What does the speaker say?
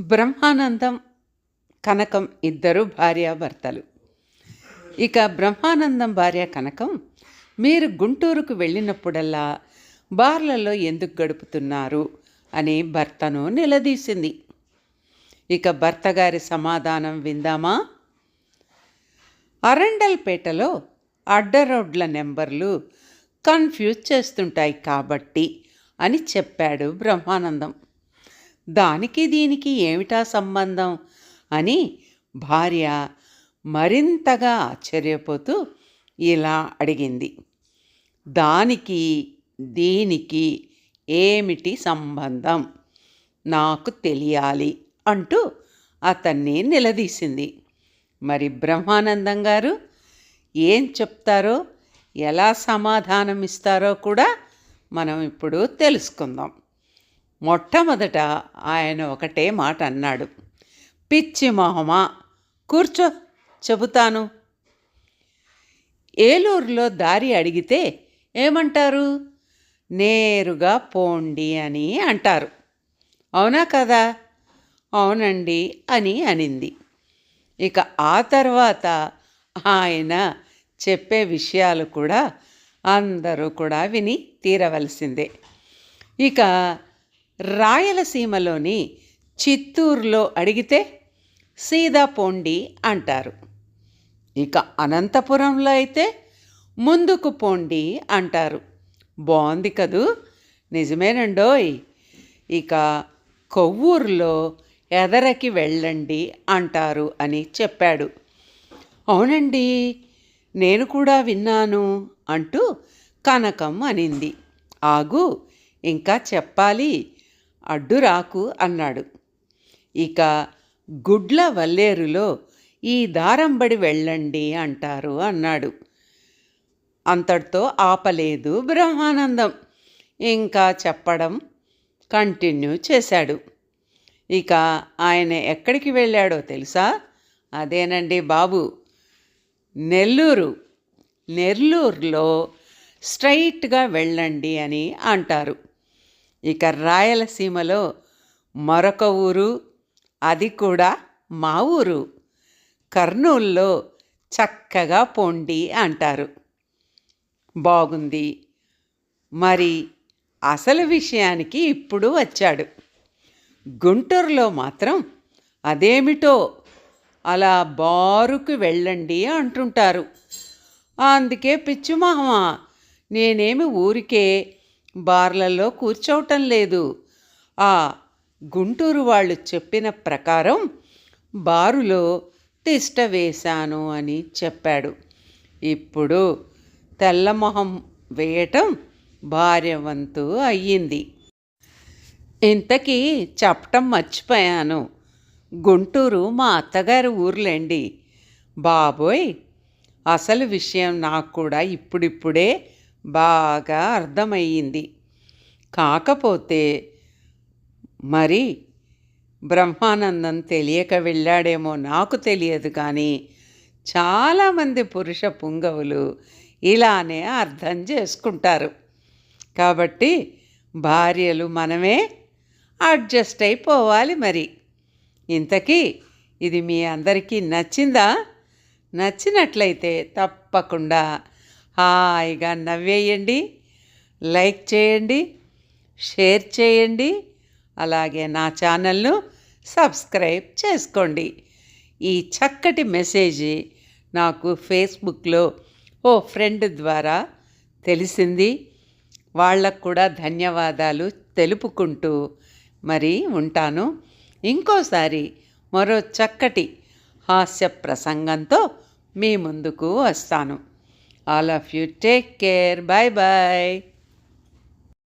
బ్రహ్మానందం కనకం ఇద్దరు భార్యాభర్తలు. ఇక బ్రహ్మానందం భార్య కనకం మీరు గుంటూరుకు వెళ్ళినప్పుడల్లా బార్లలో ఎందుకు గడుపుతున్నారు అని భర్తను నిలదీసింది. ఇక భర్తగారి సమాధానం విందామా? అరండల్పేటలో అడ్డరోడ్ల నెంబర్లు కన్ఫ్యూజ్ చేస్తుంటాయి కాబట్టి అని చెప్పాడు బ్రహ్మానందం. దానికి దీనికి ఏమిటా సంబంధం? అని భార్య మరింతగా ఆశ్చర్యపోతూ ఇలా అడిగింది. దానికి దీనికి ఏమిటి సంబంధం? నాకు తెలియాలి అంటూ అతన్ని నిలదీసింది. మరి బ్రహ్మానందం గారు ఏం చెప్తారో ఎలా సమాధానం ఇస్తారో కూడా మనం ఇప్పుడు తెలుసుకుందాం. మొట్టమొదట ఆయన ఒకటే మాట అన్నాడు. పిచ్చి మొహమా? కూర్చో చెబుతాను. ఏలూరులో దారి అడిగితే ఏమంటారు? నేరుగా పోండి అని అంటారు. అవునా కదా? అవునండి అని అనింది. ఇక ఆ తర్వాత ఆయన చెప్పే విషయాలు కూడా అందరూ కూడా విని తీరవలసిందే. ఇక రాయలసీమలోని చిత్తూరులో అడిగితే సీదా పోండి అంటారు. ఇక అనంతపురంలో అయితే ముందుకు పోండి అంటారు. బాగుంది కదూ? నిజమేనండోయ్. ఇక కొవ్వూరులో ఎదరకి వెళ్ళండి అంటారు అని చెప్పాడు. అవునండి నేను కూడా విన్నాను అంటూ కనకం అనింది. ఆగు ఇంకా చెప్పాలి. అడ్డు రాకు అన్నాడు. ఇక గుడ్ల వల్లేరులో ఈ దారంబడి వెళ్ళండి అంటారు అన్నాడు. అంతటితో ఆపలేదు బ్రహ్మానందం. ఇంకా చెప్పడం కంటిన్యూ చేశాడు. ఇక ఆయన ఎక్కడికి వెళ్ళాడో తెలుసా? అదేనండి బాబు. నెల్లూరు. నెల్లూరులో స్ట్రైట్గా వెళ్ళండి అని అంటారు. ఇక రాయలసీమలో మరొక ఊరు అది కూడా మా ఊరు. కర్నూల్లో చక్కగా పొండి అంటారు. బాగుంది. మరి అసలు విషయానికి ఇప్పుడు వచ్చాడు. గుంటూరులో మాత్రం అదేమిటో అలా బారుకు వెళ్ళండి అంటుంటారు. అందుకే పిచ్చిమహమ నేనేమి ఊరికే బార్లలో కూర్చోవటం లేదు. ఆ గుంటూరు వాళ్ళు చెప్పిన ప్రకారం బారులో తిష్ట వేశాను అని చెప్పాడు. ఇప్పుడు తెల్లమొహం వేయటం భార్య వంతు అయ్యింది. ఇంతకీ చెప్పటం మర్చిపోయాను. గుంటూరు మా అత్తగారి ఊర్లేండి. బాబోయ్ అసలు విషయం నాకు కూడా ఇప్పుడిప్పుడే బాగా అర్థమయ్యింది. కాకపోతే మరి బ్రహ్మానందం తెలియక వెళ్ళాడేమో నాకు తెలియదు కానీ చాలామంది పురుష పుంగవులు ఇలానే అర్థం చేసుకుంటారు. కాబట్టి భార్యలు మనమే అడ్జస్ట్ అయిపోవాలి మరి. ఇంతకీ ఇది మీ అందరికీ నచ్చిందా? నచ్చినట్లయితే తప్పకుండా హాయిగా నవ్వేయండి లైక్ చేయండి షేర్ చేయండి అలాగే నా ఛానల్ను సబ్స్క్రైబ్ చేసుకోండి. ఈ చక్కటి మెసేజ్ నాకు ఫేస్బుక్లో ఓ ఫ్రెండ్ ద్వారా తెలిసింది. వాళ్ళకు కూడా ధన్యవాదాలు తెలుపుకుంటూ మరి ఉంటాను. ఇంకోసారి మరో చక్కటి హాస్య ప్రసంగంతో మీ ముందుకు వస్తాను. All of you take care. Bye bye.